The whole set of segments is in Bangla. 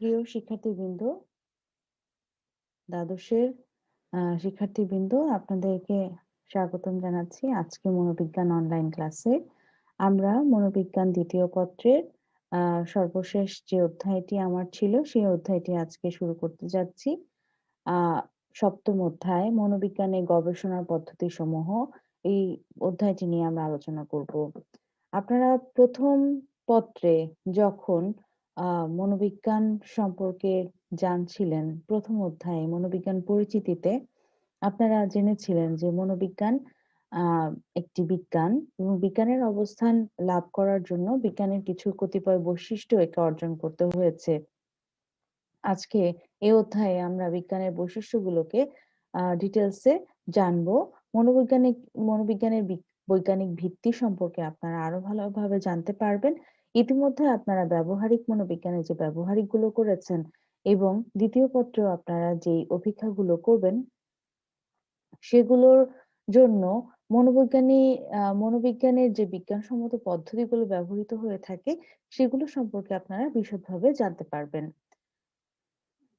প্রিয় শিক্ষার্থীবৃন্দ, দ্বাদশের শিক্ষার্থীবৃন্দ, আপনাদেরকে স্বাগতম জানাচ্ছি আজকে মনোবিজ্ঞান অনলাইন ক্লাসে আমরা মনোবিজ্ঞান দ্বিতীয় পত্রের সর্বশেষ যে অধ্যায়টি আমার ছিল, সেই অধ্যায়টি আজকে শুরু করতে যাচ্ছি। সপ্তম অধ্যায়, মনোবিজ্ঞানের গবেষণার পদ্ধতি সমূহ এই অধ্যায়টি নিয়ে আমরা আলোচনা করব। আপনারা প্রথম পত্রে যখন আহ মনোবিজ্ঞান সম্পর্কে জানছিলেন প্রথম অধ্যায়ে মনোবিজ্ঞান পরিচিতিতে। আপনারা জেনেছিলেন যে মনোবিজ্ঞান একটি বিজ্ঞান এবং বিজ্ঞানের অবস্থান লাভ করার জন্য বিজ্ঞানের কিছু কতিপয় বৈশিষ্ট্য একে অর্জন করতে হয়েছে। আজকে এই অধ্যায়ে আমরা বিজ্ঞানের বৈশিষ্ট্যগুলোকে ডিটেলসে জানব। মনোবৈজ্ঞানিক, মনোবিজ্ঞানের বৈজ্ঞানিক ভিত্তি সম্পর্কে আপনারা আরও ভালোভাবে জানতে পারবেন। ইতিমধ্যে আপনারা ব্যবহারিক মনোবিজ্ঞানের যে ব্যবহারিকগুলো করেছেন এবং দ্বিতীয় পত্রেও আপনারা যে অভিজ্ঞাগুলো করবেন, সেগুলোর জন্য মনোবিজ্ঞানী মনোবিজ্ঞানের যে বিজ্ঞানসম্মত পদ্ধতিগুলো ব্যবহৃত হয়ে থাকে, সেগুলো সম্পর্কে আপনারা বিশদভাবে জানতে পারবেন।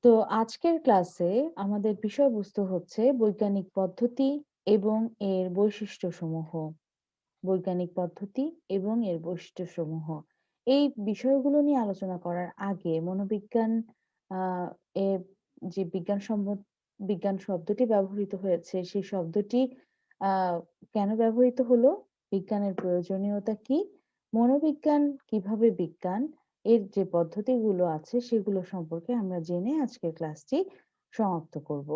তো আজকের ক্লাসে আমাদের বিষয়বস্তু হচ্ছে বৈজ্ঞানিক পদ্ধতি এবং এর বৈশিষ্ট্যসমূহ। বৈজ্ঞানিক পদ্ধতি এবং এর বৈশিষ্ট্যসমূহ। এই বিষয়গুলো নিয়ে আলোচনা করার আগে মনোবিজ্ঞান আহ এ যে বিজ্ঞান সম্মত বিজ্ঞান শব্দটি ব্যবহৃত হয়েছে, সেই শব্দটি আহ কেন ব্যবহৃত হলো? বিজ্ঞানের প্রয়োজনীয়তা কি? মনোবিজ্ঞান কীভাবে বিজ্ঞান? এর যে পদ্ধতিগুলো আছে, সেগুলো সম্পর্কে আমরা জেনে আজকের ক্লাসটি সমাপ্ত করব।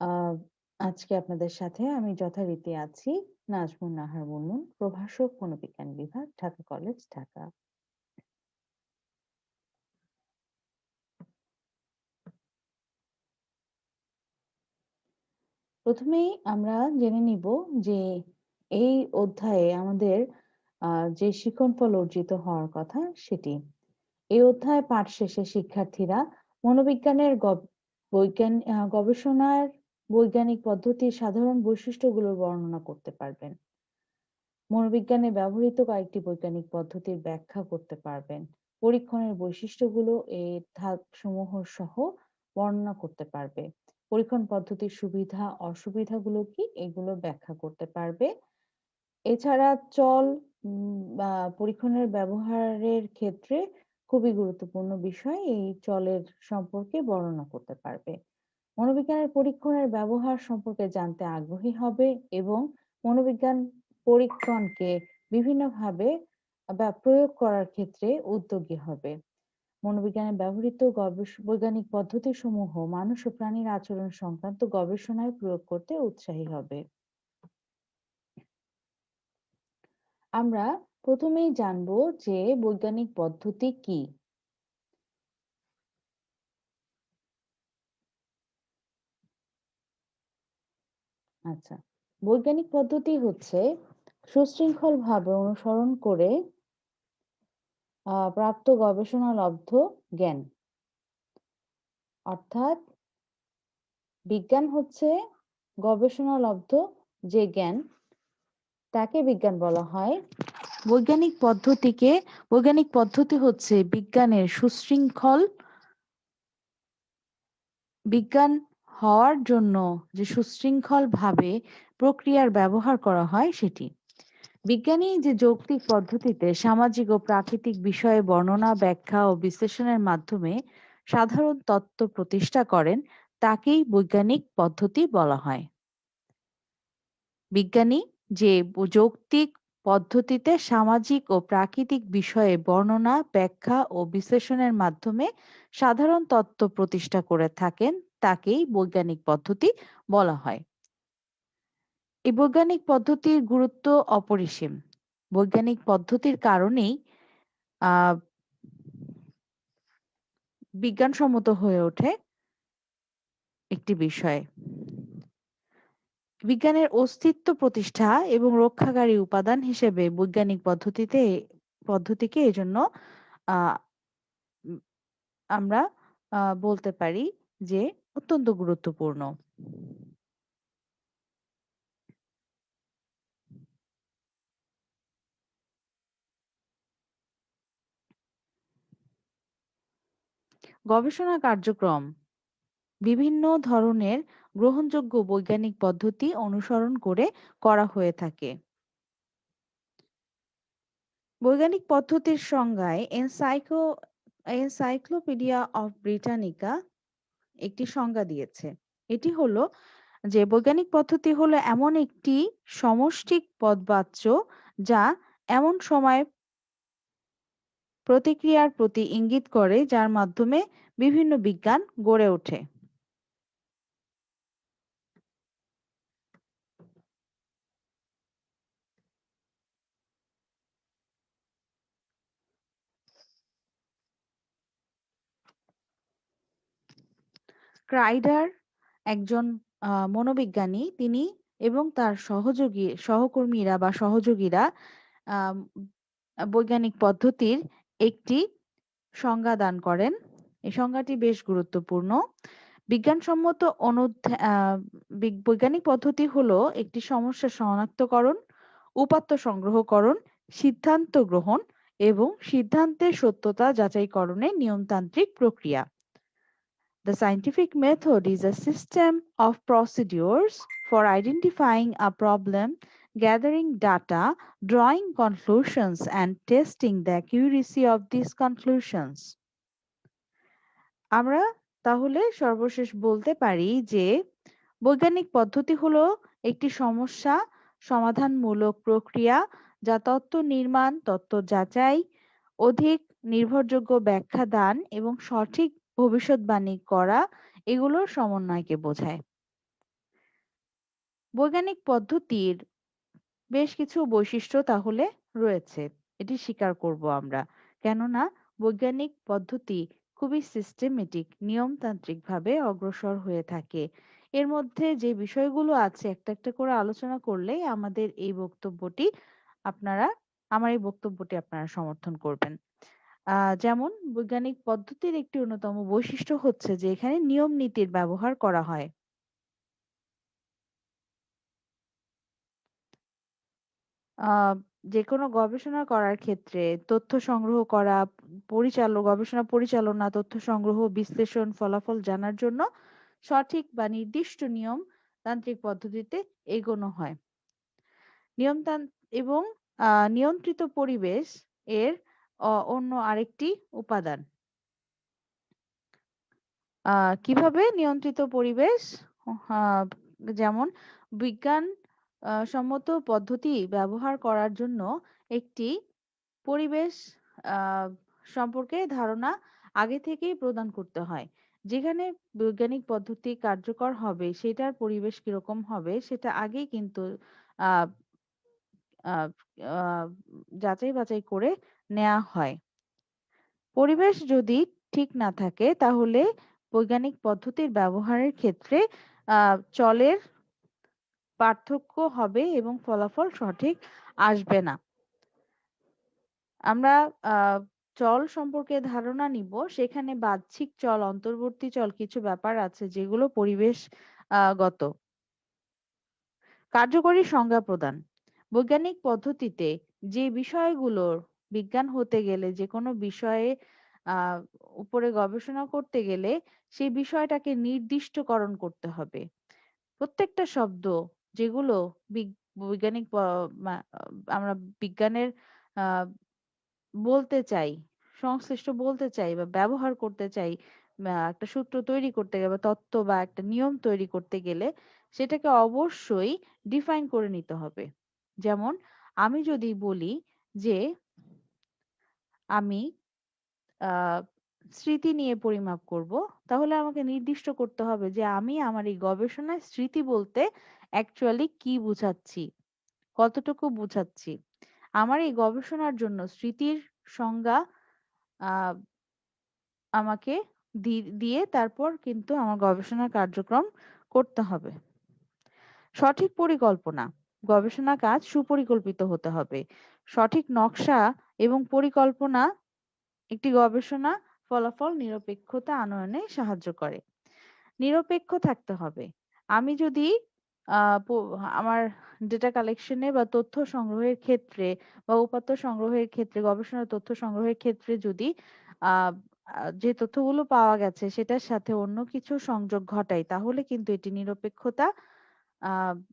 আহ আজকে আপনাদের সাথে আমি যথারীতি আছি, নাজমুন নাহার মুনমুন, প্রভাষক, মনোবিজ্ঞান বিভাগ, ঢাকা কলেজ, ঢাকা। প্রথমেই আমরা জেনে নিব যে এই অধ্যায়ে আমাদের আহ, যে শিক্ষণ ফল অর্জিত হওয়ার কথা সেটি। এই অধ্যায় পাঠ শেষে শিক্ষার্থীরা মনোবিজ্ঞানের বৈজ্ঞান গবেষণার বৈজ্ঞানিক পদ্ধতির সাধারণ বৈশিষ্ট্যগুলোর বর্ণনা করতে পারবেন। মনোবিজ্ঞানে ব্যবহৃত কয়েকটি বৈজ্ঞানিক পদ্ধতির ব্যাখ্যা করতে পারবেন। পরীক্ষণের বৈশিষ্ট্যগুলো এই ধাপসমূহ সহ বর্ণনা করতে পারবে। পরীক্ষণ পদ্ধতির সুবিধা, অসুবিধাগুলো কি? এগুলো ব্যাখ্যা করতে পারবে। এছাড়া চল বা পরীক্ষণের ব্যবহারের ক্ষেত্রে খুবই গুরুত্বপূর্ণ বিষয় এই চলের সম্পর্কে বর্ণনা করতে পারবে। মনোবিজ্ঞানের পরীক্ষণের ব্যবহার সম্পর্কে জানতে আগ্রহী হবে এবং মনোবিজ্ঞান পরীক্ষণকে বিভিন্নভাবে, বা প্রয়োগ করার ক্ষেত্রে উদ্যোগী হবে। মনোবিজ্ঞানে ব্যবহৃত বৈজ্ঞানিক পদ্ধতি সমূহ মানুষ ও প্রাণীর আচরণ সংক্রান্ত গবেষণায় প্রয়োগ করতে উৎসাহী হবে। আমরা প্রথমেই জানব যে বৈজ্ঞানিক পদ্ধতি কি। আচ্ছা বৈজ্ঞানিক পদ্ধতি হচ্ছে সুশৃঙ্খল ভাবে অনুসরণ করে প্রাপ্ত গবেষণালব্ধ জ্ঞান। অর্থাৎ বিজ্ঞান হচ্ছে গবেষণালব্ধ যে জ্ঞান, তাকে বিজ্ঞান বলা হয়। বৈজ্ঞানিক পদ্ধতিকে, বৈজ্ঞানিক পদ্ধতি হচ্ছে বিজ্ঞানের সুশৃঙ্খল বিজ্ঞান হওয়ার জন্য যে সুশৃঙ্খল ভাবে প্রক্রিয়ার ব্যবহার করা হয় সেটি। বিজ্ঞানী যে যৌক্তিক পদ্ধতিতে সামাজিক ও প্রাকৃতিক বিষয়ে বর্ণনা, ব্যাখ্যা ও বিশ্লেষণের মাধ্যমে সাধারণ তত্ত্ব প্রতিষ্ঠা করেন, তাকেই বৈজ্ঞানিক পদ্ধতি বলা হয়। বিজ্ঞানী যে যৌক্তিক পদ্ধতিতে সামাজিক ও প্রাকৃতিক বিষয়ে বর্ণনা, ব্যাখ্যা ও বিশ্লেষণের মাধ্যমে সাধারণ তত্ত্ব প্রতিষ্ঠা করে থাকেন, তাকেই বৈজ্ঞানিক পদ্ধতি বলা হয়। এই বৈজ্ঞানিক পদ্ধতির গুরুত্ব অপরিসীম। বৈজ্ঞানিক পদ্ধতির কারণেই বিজ্ঞানসম্মত হয়ে ওঠে একটি বিষয়। বিজ্ঞানের অস্তিত্ব প্রতিষ্ঠা এবং রক্ষাকারী উপাদান হিসেবে বৈজ্ঞানিক পদ্ধতিতে, পদ্ধতিকে এজন্য আমরা বলতে পারি যে অত্যন্ত গুরুত্বপূর্ণ। গবেষণা কার্যক্রম। বিভিন্ন ধরনের গ্রহণযোগ্য বৈজ্ঞানিক পদ্ধতি অনুসরণ করে করা হয়ে থাকে। বৈজ্ঞানিক পদ্ধতির সংজ্ঞায় এনসাইক্লো এনসাইক্লোপিডিয়া অফ ব্রিটানিকা একটি সংজ্ঞা দিয়েছে। এটি হলো যে, বৈজ্ঞানিক পদ্ধতি হলো এমন একটি সমষ্টিক পদবাচ্য যা এমন সময় প্রতিক্রিয়ার প্রতি ইঙ্গিত করে, যার মাধ্যমে বিভিন্ন বিজ্ঞান গড়ে ওঠে। ক্রাইডার একজন মনোবিজ্ঞানী, তিনি এবং তার সহযোগী, সহকর্মীরা বা সহযোগীরা বৈজ্ঞানিক পদ্ধতির একটি সংজ্ঞা দান করেন। এই সংজ্ঞাটি বেশ গুরুত্বপূর্ণ। বিজ্ঞানসম্মত বৈজ্ঞানিক পদ্ধতি হলো একটি সমস্যা শনাক্তকরণ উপাত্ত সংগ্রহকরণ সিদ্ধান্ত গ্রহণ এবং সিদ্ধান্তের সত্যতা যাচাইকরণের নিয়মতান্ত্রিক প্রক্রিয়া। The scientific method is a system of procedures for identifying a problem, gathering data, drawing conclusions, and testing the accuracy of these conclusions. আমরা তাহলে সর্বশেষ বলতে পারি যে বৈজ্ঞানিক পদ্ধতি হলো একটি সমস্যা সমাধানমূলক প্রক্রিয়া যা তত্ত্ব নির্মাণ তত্ত্ব যাচাই অধিক নির্ভরযোগ্য ব্যাখ্যা দান এবং সঠিক ভবিষ্যৎবাণী করা এগুলোর সমন্বয়কে বোঝায় বৈজ্ঞানিক পদ্ধতির বেশ কিছু বৈশিষ্ট্য তাহলে রয়েছে। এটি স্বীকার করব আমরা। কেননা, বৈজ্ঞানিক পদ্ধতি খুবই সিস্টেমেটিক নিয়মতান্ত্রিক ভাবে অগ্রসর হয়ে থাকে। এর মধ্যে যে বিষয়গুলো আছে, একটা একটা করে আলোচনা করলেই আমাদের এই বক্তব্যটি আপনারা, আমার এই বক্তব্যটি আপনারা সমর্থন করবেন। আহ যেমন, বৈজ্ঞানিক পদ্ধতির একটি অন্যতম বৈশিষ্ট্য হচ্ছে যে, এখানে নিয়ম নীতির ব্যবহার করা হয়। আহ যেকোনো গবেষণা করার ক্ষেত্রে তথ্য সংগ্রহ করা পরিচালক গবেষণা পরিচালনা, তথ্য সংগ্রহ, বিশ্লেষণ ফলাফল জানার জন্য সঠিক বা নির্দিষ্ট নিয়ম তান্ত্রিক পদ্ধতিতে এগোনো হয়। নিয়মতান এবং আহ নিয়ন্ত্রিত পরিবেশ এর অন্য আরেকটি উপাদান। আহ কীভাবে নিয়ন্ত্রিত পরিবেশ? আহ যেমন বিজ্ঞান সম্মত পদ্ধতি ব্যবহার করার জন্য একটি পরিবেশ সম্পর্কে ধারণা আগে থেকেই প্রদান করতে হয়। যেখানে বৈজ্ঞানিক পদ্ধতি কার্যকর হবে, সেটার পরিবেশ কীরকম হবে, সেটা আগেই কিন্তু আহ যাচাই বাছাই করে নেওয়া হয়। পরিবেশ যদি ঠিক না থাকে, তাহলে বৈজ্ঞানিক পদ্ধতির ব্যবহারের ক্ষেত্রে চলের পার্থক্য হবে এবং ফলাফল সঠিক আসবে না। আমরা চল সম্পর্কে ধারণা নিব। সেখানে বাহ্যিক চল, অন্তর্বর্তী চল কিছু ব্যাপার আছে যেগুলো পরিবেশ গত। কার্যকরী সংজ্ঞা প্রদান। বৈজ্ঞানিক পদ্ধতিতে যে বিষয়গুলোর বিজ্ঞান হতে গেলে যে কোনো বিষয়ে উপরে গবেষণা করতে গেলে, সেই বিষয়টাকে নির্দিষ্টকরণ করতে হবে। প্রত্যেকটা শব্দ যেগুলো বৈজ্ঞানিক আমরা বিজ্ঞানের আহ বলতে চাই, সংশ্লিষ্ট বলতে চাই বা ব্যবহার করতে চাই একটা সূত্র তৈরি করতে গেলে বা তত্ত্ব বা একটা নিয়ম তৈরি করতে গেলে সেটাকে অবশ্যই ডিফাইন করে নিতে হবে। যেমন আমি যদি বলি যে আমি আহ স্মৃতি নিয়ে পরিমাপ করব। তাহলে আমাকে নির্দিষ্ট করতে হবে যে আমি আমার এই গবেষণায় স্মৃতি বলতে অ্যাকচুয়ালি কি বুঝাচ্ছি, কতটুকু বুঝাচ্ছি। আমার এই গবেষণার জন্য স্মৃতির সংজ্ঞা আমাকে দিয়ে তারপর কিন্তু আমার গবেষণা কার্যক্রম করতে হবে। সঠিক পরিকল্পনা, গবেষণা কাজ সুপরিকল্পিত হতে হবে। সঠিক নকশা এবং পরিকল্পনা, একটি গবেষণা ফলাফল নিরপেক্ষতা আনয়নে সাহায্য করে। নিরপেক্ষ থাকতে হবে। আমি যদি আমার ডেটা কালেকশনে বা তথ্য সংগ্রহের ক্ষেত্রে বা উপাত্ত সংগ্রহের ক্ষেত্রে, গবেষণার তথ্য সংগ্রহের ক্ষেত্রে যদি যে তথ্যগুলো পাওয়া গেছে সেটার সাথে অন্য কিছু সংযোগ ঘটাই, তাহলে কিন্তু এটি নিরপেক্ষতা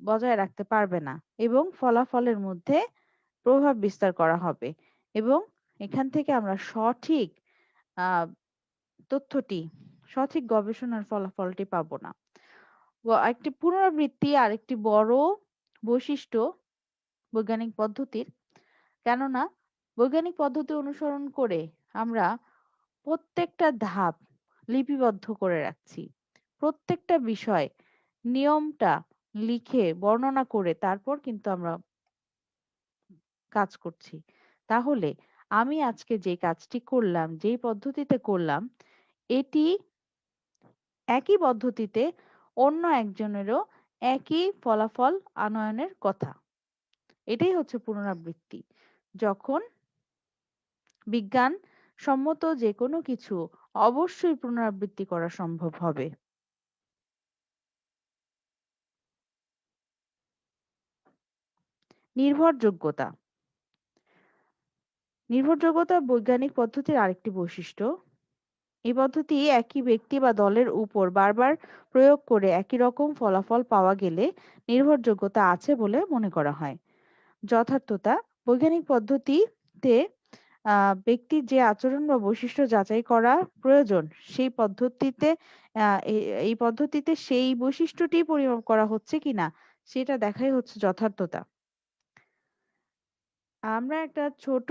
বজায় রাখতে পারবে না এবং ফলাফলের মধ্যে প্রভাব বিস্তার করা হবে এবং এখান থেকে আমরা সঠিক আ তথ্যটি, সঠিক গবেষণার ফলাফলটি পাবো না। একটি পুনরাবৃত্তি আরেকটি বড় বৈশিষ্ট্য বৈজ্ঞানিক পদ্ধতির। কেননা, বৈজ্ঞানিক পদ্ধতি অনুসরণ করে আমরা প্রত্যেকটা ধাপ লিপিবদ্ধ করে রাখছি। প্রত্যেকটা বিষয় নিয়মটা লিখে, বর্ণনা করে তারপর কিন্তু আমরা কাজ করছি। তাহলে আমি আজকে যে কাজটি করলাম, যেই পদ্ধতিতে করলাম, এটি একই পদ্ধতিতে অন্য একজনেরও একই ফলাফল আনয়নের কথা। এটাই হচ্ছে পুনরাবৃত্তি। যখন বিজ্ঞান সম্মত যে কোনো কিছু অবশ্যই পুনরাবৃত্তি করা সম্ভব হবে। নির্ভরযোগ্যতা নির্ভরযোগ্যতা বৈজ্ঞানিক পদ্ধতির আরেকটি বৈশিষ্ট্য। এই পদ্ধতি একই ব্যক্তি বা দলের উপর বারবার প্রয়োগ করে একই রকম ফলাফল পাওয়া গেলে নির্ভরযোগ্যতা আছে বলে মনে করা হয়। যথার্থতা, বৈজ্ঞানিক পদ্ধতিতে ব্যক্তির যে আচরণ বা বৈশিষ্ট্য যাচাই করা প্রয়োজন, সেই পদ্ধতিতে এই পদ্ধতিতে সেই বৈশিষ্ট্যটি পরিমাপ করা হচ্ছে কিনা, সেটা দেখাই হচ্ছে যথার্থতা আমরা একটা ছোট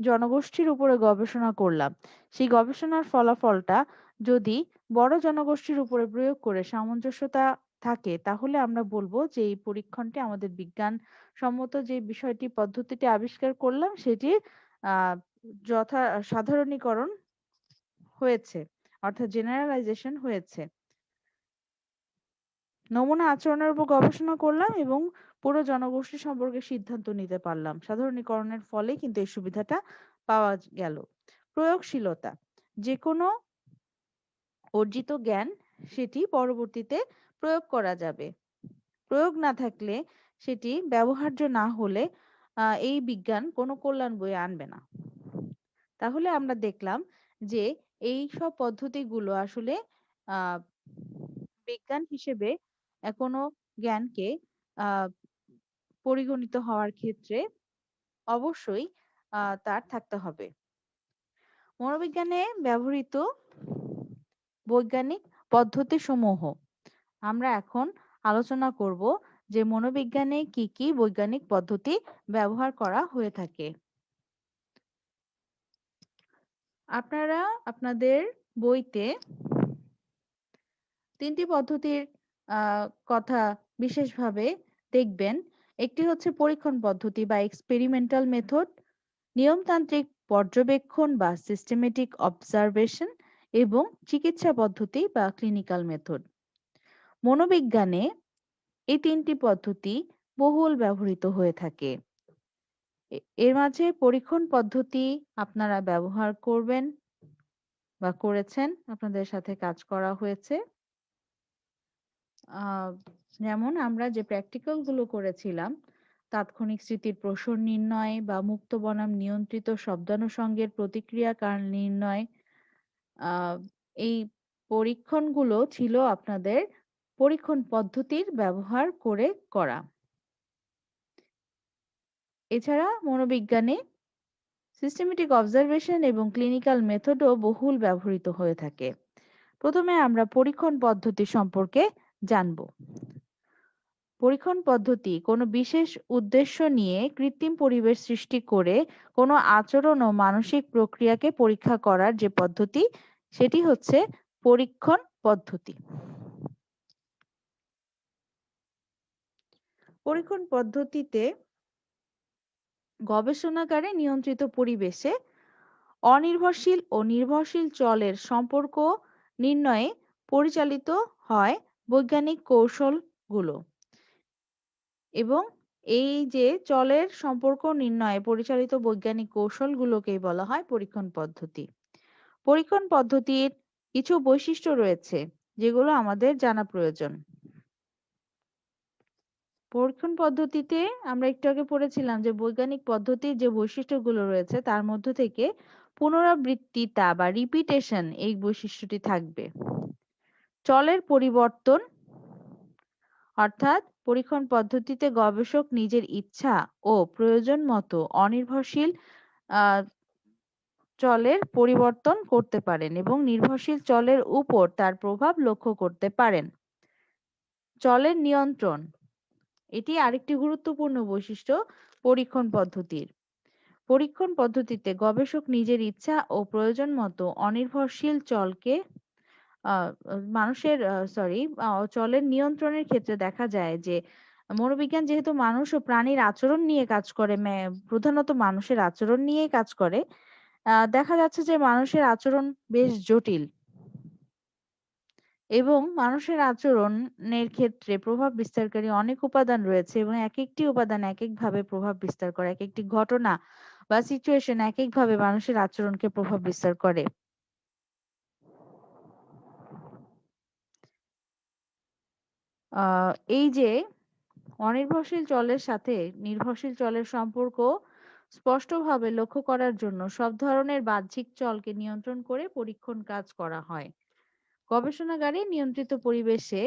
জনগোষ্ঠীর উপরে গবেষণা করলাম। সেই গবেষণার ফলাফলটা যদি বড় জনগোষ্ঠীর উপরে প্রয়োগ করে সামঞ্জস্যতা থাকে, তাহলে আমরা বলব যে এই পরীক্ষণটি আমাদের বিজ্ঞান সম্মত যে বিষয়টি, পদ্ধতিটি আবিষ্কার করলাম, সেটি যথা, সাধারণীকরণ হয়েছে, অর্থাৎ জেনারেলাইজেশন হয়েছে। নমুনা আচরণের উপর গবেষণা করলাম এবং পুরো জনগোষ্ঠী সম্পর্কে সিদ্ধান্ত নিতে পারলাম। সাধারণীকরণের ফলে কিন্তু এই সুবিধাটা পাওয়া গেল। প্রয়োগশীলতা যে কোনো অর্জিত জ্ঞান সেটি পরবর্তীতে প্রয়োগ করা যাবে। প্রয়োগ না থাকলে সেটি ব্যবহার্য না হলে এই বিজ্ঞান কোনো কল্যাণ বয়ে আনবে না। তাহলে আমরা দেখলাম যে এই সব পদ্ধতিগুলো আসলে বিজ্ঞান হিসেবে কোনো জ্ঞানকে আহ পরিগণিত হওয়ার ক্ষেত্রে অবশ্যই তার থাকতে হবে। মনোবিজ্ঞানে ব্যবহৃত বৈজ্ঞানিক পদ্ধতি সমূহ আমরা এখন আলোচনা করব যে মনোবিজ্ঞানে কি কি বৈজ্ঞানিক পদ্ধতি ব্যবহার করা হয়ে থাকে। আপনারা আপনাদের বইতে তিনটি পদ্ধতির কথা বিশেষভাবে দেখবেন। একটি হচ্ছে পরীক্ষণ পদ্ধতি বা এক্সপেরিমেন্টাল মেথড নিয়মতান্ত্রিক পর্যবেক্ষণ বা সিস্টেমেটিক অবজারভেশন এবং চিকিৎসা পদ্ধতি বা ক্লিনিক্যাল মেথড মনোবিজ্ঞানে এই তিনটি পদ্ধতি বহুল ব্যবহৃত হয়ে থাকে। এর মাঝে পরীক্ষণ পদ্ধতি আপনারা ব্যবহার করবেন বা করেছেন, আপনাদের সাথে কাজ করা হয়েছে। যেমন আমরা যে প্র্যাকটিক্যালগুলো করেছিলাম, তাৎক্ষণিক স্মৃতির প্রসর নির্ণয় বা মুক্ত বনাম নিয়ন্ত্রিত শব্দানুষঙ্গের প্রতিক্রিয়া কারণ নির্ণয় এই পরীক্ষণগুলো ছিল আপনাদের পরীক্ষণ পদ্ধতির ব্যবহার করে করা। এছাড়া মনোবিজ্ঞানে সিস্টেমেটিক অবজারভেশন এবং ক্লিনিক্যাল মেথডও বহুল ব্যবহৃত হয়ে থাকে। প্রথমে আমরা পরীক্ষণ পদ্ধতি সম্পর্কে জানব। পরীক্ষণ পদ্ধতি, কোনো বিশেষ উদ্দেশ্য নিয়ে কৃত্রিম পরিবেশ সৃষ্টি করে কোনো আচরণ ও মানসিক প্রক্রিয়াকে পরীক্ষা করার যে পদ্ধতি, সেটি হচ্ছে পরীক্ষণ পদ্ধতি। পরীক্ষণ পদ্ধতিতে গবেষণাগারে নিয়ন্ত্রিত পরিবেশে অনির্ভরশীল ও নির্ভরশীল চলের সম্পর্ক নির্ণয়ে পরিচালিত হয় বৈজ্ঞানিক কৌশলগুলো। এবং এই যে চলের সম্পর্ক নির্ণয়ে পরিচালিত বৈজ্ঞানিক কৌশল কৌশলগুলোকেই বলা হয় পরীক্ষণ পদ্ধতি। পরীক্ষণ পদ্ধতির কিছু বৈশিষ্ট্য রয়েছে, যেগুলো আমাদের জানা প্রয়োজন। পরীক্ষণ পদ্ধতিতে আমরা একটু আগে পড়েছিলাম যে বৈজ্ঞানিক পদ্ধতির যে বৈশিষ্ট্যগুলো রয়েছে, তার মধ্য থেকে পুনরাবৃত্তিতা বা রিপিটেশন এই বৈশিষ্ট্যটি থাকবে। চলের পরিবর্তন, অর্থাৎ পরীক্ষণ পদ্ধতিতে গবেষক নিজের ইচ্ছা ও প্রয়োজন মতো অনির্ভরশীল চলের পরিবর্তন করতে পারেন এবং নির্ভরশীল চলের উপর তার প্রভাব লক্ষ্য করতে পারেন। চলের নিয়ন্ত্রণ, এটি আরেকটি গুরুত্বপূর্ণ বৈশিষ্ট্য পরীক্ষণ পদ্ধতির। পরীক্ষণ পদ্ধতিতে গবেষক নিজের ইচ্ছা ও প্রয়োজন মতো অনির্ভরশীল চলকে মানুষের সরি চলের নিয়ন্ত্রণের ক্ষেত্রে দেখা যায় যে, মনোবিজ্ঞান যেহেতু মানুষ ও প্রাণীর আচরণ নিয়ে কাজ করে প্রধানত মানুষের আচরণ নিয়ে কাজ করে দেখা যাচ্ছে যে মানুষের আচরণ বেশ জটিল। এবং মানুষের আচরণের ক্ষেত্রে প্রভাব বিস্তারকারী অনেক উপাদান রয়েছে এবং এক একটি উপাদান এক একভাবে প্রভাব বিস্তার করে এক একটি ঘটনা বা সিচুয়েশন এক একভাবে মানুষের আচরণকে প্রভাব বিস্তার করে। এই যে অনির্ভরশীল চলের সাথে নির্ভরশীল চলের সম্পর্ক স্পষ্টভাবে লক্ষ্য করার জন্য সব ধরনের বাহ্যিক চলকে নিয়ন্ত্রণ করে পরীক্ষণ কাজ করা হয়। গবেষণাগারে নিয়ন্ত্রিত পরিবেশে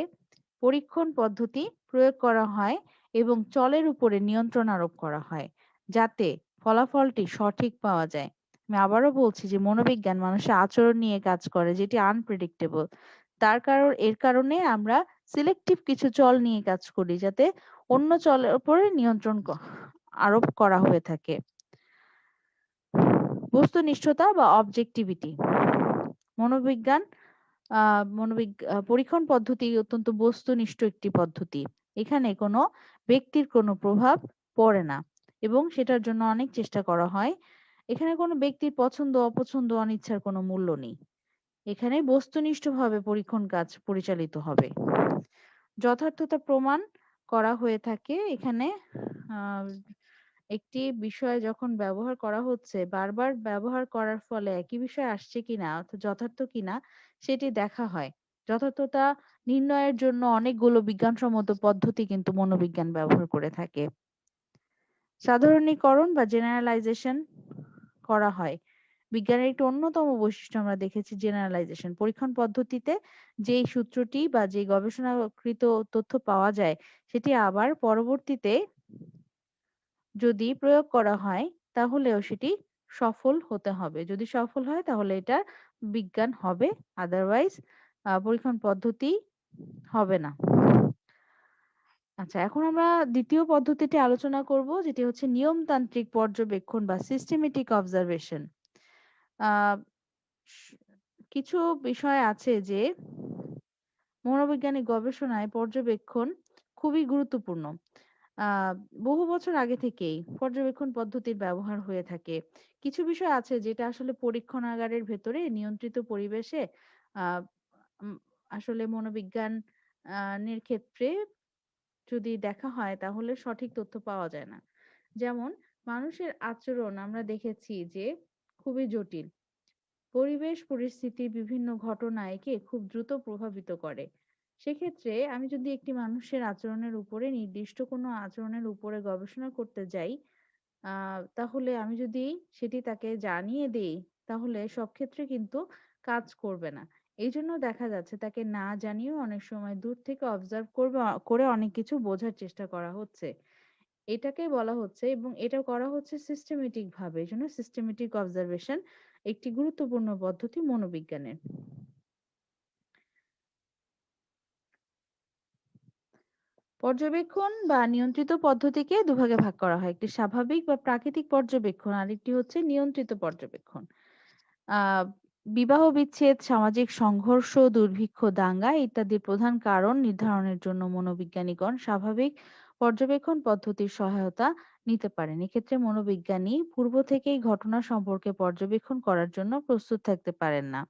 পরীক্ষণ পদ্ধতি প্রয়োগ করা হয় এবং চলের উপরে নিয়ন্ত্রণ আরোপ করা হয় যাতে ফলাফলটি সঠিক পাওয়া যায়। আমি আবারও বলছি যে মনোবিজ্ঞান মানুষের আচরণ নিয়ে কাজ করে যেটি আনপ্রেডিক্টেবল তার কারণ, এর কারণে আমরা সিলেক্টিভ কিছু চল নিয়ে কাজ করি যাতে অন্য চলের উপরে নিয়ন্ত্রণ আরোপ করা হয়ে থাকে। বস্তুনিষ্ঠতা বা অবজেক্টিভিটি মনোবিজ্ঞান পরীক্ষণ পদ্ধতি অত্যন্ত বস্তুনিষ্ঠ একটি পদ্ধতি। এখানে কোনো ব্যক্তির কোনো প্রভাব পড়ে না এবং সেটার জন্য অনেক চেষ্টা করা হয়। এখানে কোনো ব্যক্তির পছন্দ, অপছন্দ, অনিচ্ছার কোনো মূল্য নেই। এখানে বস্তুনিষ্ঠভাবে পরীক্ষণ কাজ পরিচালিত হবে। যথার্থতা প্রমাণ করা হয়ে থাকে। এখানে একটি বিষয় যখন ব্যবহার করা হচ্ছে, বারবার ব্যবহার করার ফলে একই বিষয় আসছে কিনা, অর্থাৎ যথার্থ কিনা, সেটি দেখা হয়। যথার্থতা নির্ণয়ের জন্য অনেকগুলো বিজ্ঞানসম্মত পদ্ধতি কিন্তু মনোবিজ্ঞান ব্যবহার করে থাকে। সাধারণীকরণ বা জেনারেলাইজেশন করা হয়। বিজ্ঞানের একটি অন্যতম বৈশিষ্ট্য আমরা দেখেছি জেনারেলাইজেশন পরীক্ষণ পদ্ধতিতে যেই সূত্রটি বা যে গবেষণাকৃত তথ্য পাওয়া যায়, সেটি আবার পরবর্তীতে যদি প্রয়োগ করা হয়, তাহলেও সেটি সফল হতে হবে। যদি সফল হয়, তাহলে এটা বিজ্ঞান হবে আদারওয়াইজ পরীক্ষণ পদ্ধতি হবে না। আচ্ছা এখন আমরা দ্বিতীয় পদ্ধতিটি আলোচনা করব, যেটি হচ্ছে নিয়মতান্ত্রিক পর্যবেক্ষণ বা সিস্টেমেটিক অবজারভেশন কিছু বিষয় আছে যে মনোবৈজ্ঞানিক গবেষণায় পর্যবেক্ষণ খুবই গুরুত্বপূর্ণ। বহু বছর আগে থেকেই পর্যবেক্ষণ পদ্ধতির ব্যবহার হয়ে থাকে। কিছু বিষয় আছে যেটা আসলে পরীক্ষণাগারের ভেতরে নিয়ন্ত্রিত পরিবেশে আসলে মনোবিজ্ঞান এর ক্ষেত্রে যদি দেখা হয় তাহলে সঠিক তথ্য পাওয়া যায় না। যেমন, মানুষের আচরণ আমরা দেখেছি যে খুবই জটিল। পরিবেশ পরিস্থিতি বিভিন্ন ঘটনা একে খুব দ্রুত প্রভাবিত করে। সেক্ষেত্রে আমি যদি একটি মানুষের আচরণের উপরে, নির্দিষ্ট কোনো আচরণের উপরে গবেষণা করতে যাই আহ তাহলে আমি যদি সেটি তাকে জানিয়ে দিই, তাহলে সব ক্ষেত্রে কিন্তু কাজ করবে না। এই জন্য দেখা যাচ্ছে তাকে না জানিয়েও অনেক সময় দূর থেকে অবজার্ভ করবে, করে অনেক কিছু বোঝার চেষ্টা করা হচ্ছে। এটাকে বলা হচ্ছে এবং এটা করা হচ্ছে সিস্টেমেটিক ভাবে। এই জন্য সিস্টেমেটিক অবজারভেশন একটি গুরুত্বপূর্ণ পদ্ধতি মনোবিজ্ঞানের। পর্যবেক্ষণ বা নিয়ন্ত্রিত পদ্ধতিকে দুভাগে ভাগ করা হয়। একটি স্বাভাবিক বা প্রাকৃতিক পর্যবেক্ষণ, আরেকটি হচ্ছে নিয়ন্ত্রিত পর্যবেক্ষণ। বিবাহ বিচ্ছেদ, সামাজিক সংঘর্ষ, দুর্ভিক্ষ, দাঙ্গা ইত্যাদির প্রধান কারণ নির্ধারণের জন্য মনোবিজ্ঞানীগণ স্বাভাবিক পর্যবেক্ষণ পদ্ধতির সহায়তা নিতে পারেন। এক্ষেত্রে মনোবিজ্ঞানী পূর্ব থেকেই ঘটনা সম্পর্কে পর্যবেক্ষণ করার জন্য প্রস্তুত থাকতে পারেন না।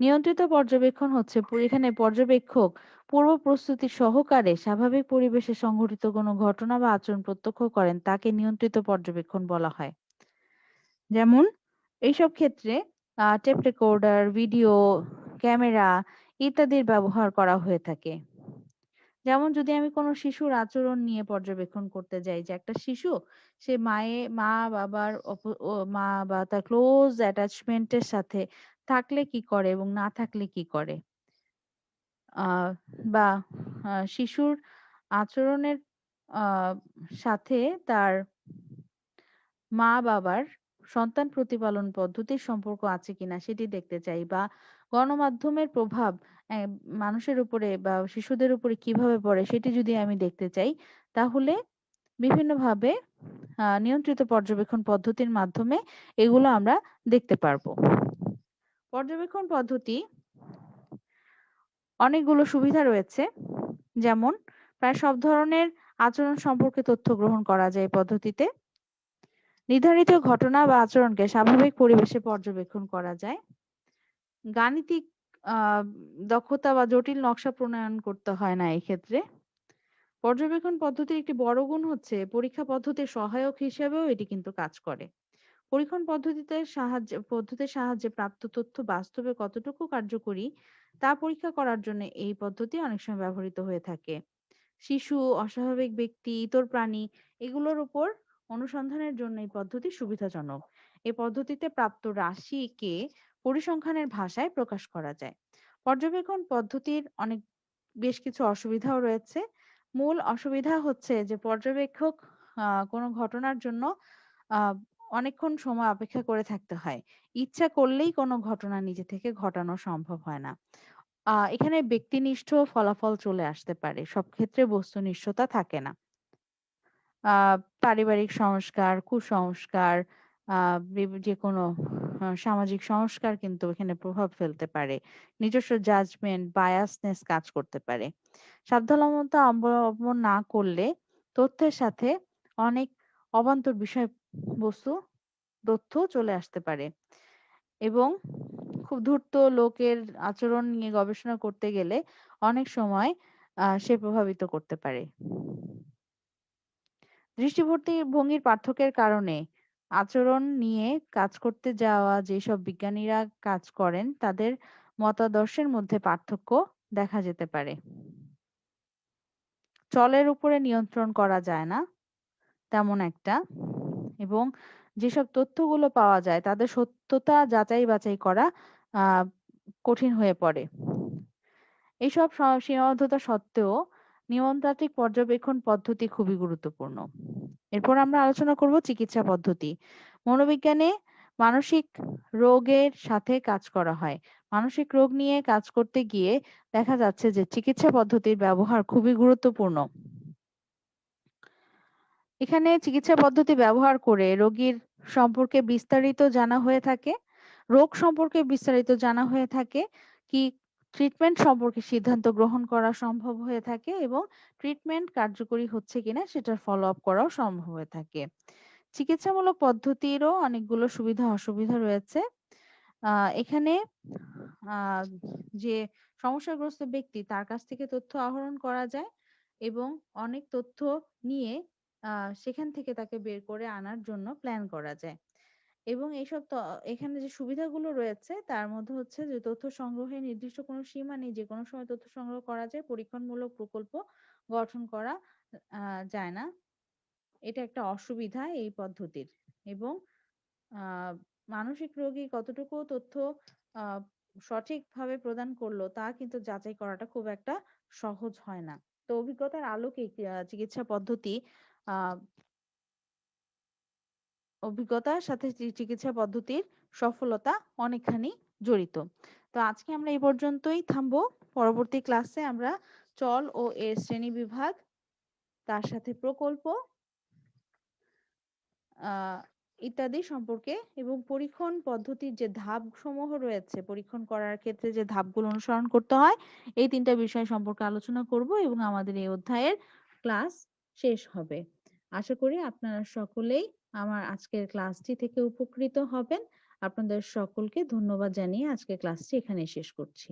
নিয়ন্ত্রিত পর্যবেক্ষণ হচ্ছে এখানে পর্যবেক্ষক পূর্ব প্রস্তুতি সহকারে স্বাভাবিক পরিবেশে সংঘটিত কোনো ঘটনা বা আচরণ প্রত্যক্ষ করেন, তাকে নিয়ন্ত্রিত পর্যবেক্ষণ বলা হয়। যেমন, এইসব ক্ষেত্রে টেপ রেকর্ডার, ভিডিও, ক্যামেরা ইত্যাদির ব্যবহার করা হয়ে থাকে যেমন যদি আমি কোনো শিশুর আচরণ নিয়ে পর্যবেক্ষণ করতে যাই যে একটা শিশু, সে মায়ে মা-বাবার অপ, ও, মা বা তার ক্লোজ অ্যাটাচমেন্ট এর সাথে থাকলে কি করে এবং না থাকলে কি করে? বা শিশুর আচরণের সাথে তার মা-বাবার সন্তান প্রতিপালন পদ্ধতির সম্পর্ক আছে কিনা সেটি দেখতে চাই বা গণমাধ্যমের প্রভাব মানুষের উপরে বা শিশুদের উপরে কীভাবে পড়ে সেটি যদি আমি দেখতে চাই, তাহলে বিভিন্নভাবে নিয়ন্ত্রিত পর্যবেক্ষণ পদ্ধতির মাধ্যমে এগুলো আমরা দেখতে পারব। পর্যবেক্ষণ পদ্ধতি অনেকগুলো সুবিধা রয়েছে। যেমন প্রায় সব ধরনের আচরণ সম্পর্কে তথ্য গ্রহণ করা যায় পদ্ধতিতে। নির্ধারিত ঘটনা বা আচরণকে স্বাভাবিক পরিবেশে পর্যবেক্ষণ করা যায়। গাণিতিক আ দক্ষতা বা জটিল নকশা প্রণয়ন করতে হয় না এক্ষেত্রে। পর্যবেক্ষণ পদ্ধতির একটি বড় গুণ হচ্ছে পরীক্ষা পদ্ধতির সহায়ক হিসেবেও এটি কিন্তু কাজ করে। পরীক্ষণ পদ্ধতিতে সাহায্যে পদ্ধতির সাহায্যে প্রাপ্ত তথ্য বাস্তবে কতটুকু কার্যকরী তা পরীক্ষা করার জন্য এই পদ্ধতি অনেক সময় ব্যবহৃত হয়ে থাকে। শিশু, অস্বাভাবিক ব্যক্তি, ইতর প্রাণী এগুলোর উপর অনুসন্ধানের জন্য এই পদ্ধতি সুবিধাজনক। এই পদ্ধতিতে প্রাপ্ত রাশিকে পরিসংখ্যানের ভাষায় প্রকাশ করা যায়। পর্যবেক্ষণ পদ্ধতির অনেক বেশ কিছু অসুবিধাও রয়েছে। মূল অসুবিধা হচ্ছে যে পর্যবেক্ষক কোনো ঘটনার জন্য অনেকক্ষণ সময় অপেক্ষা করে থাকতে হয়। ইচ্ছা করলেই কোনো ঘটনা নিজে থেকে ঘটানো সম্ভব হয় না। এখানে ব্যক্তিনিষ্ঠ ফলাফল চলে আসতে পারে। সব ক্ষেত্রে বস্তুনিষ্ঠতা থাকে না। পারিবারিক সংস্কার, কুসংস্কার যেকোনো আ সামাজিক সংস্কার কিন্তু এখানে প্রভাব ফেলতে পারে। নিজস্ব জাজমেন্ট, বায়াসনেস কাজ করতে পারে। সাবধানতা অবলম্বন না করলে তথ্যের সাথে অনেক অবান্তর বিষয়বস্তু তথ্য চলে আসতে পারে। এবং খুব ধূর্ত লোকের আচরণ নিয়ে গবেষণা করতে গেলে অনেক সময় সে প্রভাবিত করতে পারে। দৃষ্টিভর্তি ভঙ্গির পার্থক্যের কারণে আচরণ নিয়ে কাজ করতে যাওয়া যেসব বিজ্ঞানীরা কাজ করেন, তাদের মতাদর্শের মধ্যে পার্থক্য দেখা যেতে পারে। চলের উপরে নিয়ন্ত্রণ করা যায় না, তেমন একটা এবং যেসব তথ্যগুলো পাওয়া যায়, তাদের সত্যতা যাচাই বাছাই করা কঠিন হয়ে পড়ে। এসব সীমাবদ্ধতা সত্ত্বেও নিয়মতান্ত্রিক পর্যবেক্ষণ পদ্ধতি খুবই গুরুত্বপূর্ণ। এরপর আমরা আলোচনা করব চিকিৎসা পদ্ধতি। মনোবিজ্ঞানে মানসিক রোগের সাথে কাজ করা হয়। মানসিক রোগ নিয়ে কাজ করতে গিয়ে দেখা যাচ্ছে যে চিকিৎসা পদ্ধতির ব্যবহার খুবই গুরুত্বপূর্ণ। এখানে চিকিৎসা পদ্ধতি ব্যবহার করে রোগীর সম্পর্কে বিস্তারিত জানা হয়ে থাকে, রোগ সম্পর্কে বিস্তারিত জানা হয়ে থাকে, কি ট্রিটমেন্ট সম্পর্কে সিদ্ধান্ত গ্রহণ করা সম্ভব হয়ে থাকে এবং ট্রিটমেন্ট কার্যকরী হচ্ছে কিনা সেটার ফলো আপ করাও সম্ভব হয়ে থাকে। চিকিৎসামূলক পদ্ধতিরও অনেকগুলো সুবিধা অসুবিধা রয়েছে। এখানে যে সমস্যাগ্রস্ত ব্যক্তি তার কাছ থেকে তথ্য আহরণ করা যায় এবং অনেক তথ্য নিয়ে সেখান থেকে তাকে বের করে আনার জন্য প্ল্যান করা যায়। এবং এইসব এখানে যে সুবিধাগুলো রয়েছে, তার মধ্যে হচ্ছে যে তথ্য সংগ্রহের নির্দিষ্ট কোনো সীমা নেই। যেকোনো সময় তথ্য সংগ্রহ করা যায়। পরীক্ষণমূলক প্রকল্প গঠন করা যায় না। এটা একটা অসুবিধা এই পদ্ধতির। এবং মানসিক রোগী কতটুকু তথ্য সঠিকভাবে প্রদান করল তা কিন্তু যাচাই করাটা খুব একটা সহজ হয় না। তো অভিজ্ঞতার আলোকে চিকিৎসা পদ্ধতি অভিজ্ঞতার সাথে চিকিৎসা পদ্ধতির সফলতা অনেকখানি জড়িত। তো আজকে আমরা এই পর্যন্তই থামবো। পরবর্তী ক্লাসে আমরা চল ও এর শ্রেণি বিভাগ তার সাথে প্রকল্প ইত্যাদি সম্পর্কে এবং পরীক্ষণ পদ্ধতির যে ধাপ সমূহ রয়েছে, পরীক্ষণ করার ক্ষেত্রে যে ধাপগুলো অনুসরণ করতে হয়, এই তিনটা বিষয় সম্পর্কে আলোচনা করব এবং আমাদের এই অধ্যায়ের ক্লাস শেষ হবে। আশা করি আপনারা সকলেই আমার আজকের ক্লাসটি থেকে উপকৃত হবেন। আপনাদের সকলকে ধন্যবাদ জানিয়ে আজকের ক্লাসটি এখানে শেষ করছি।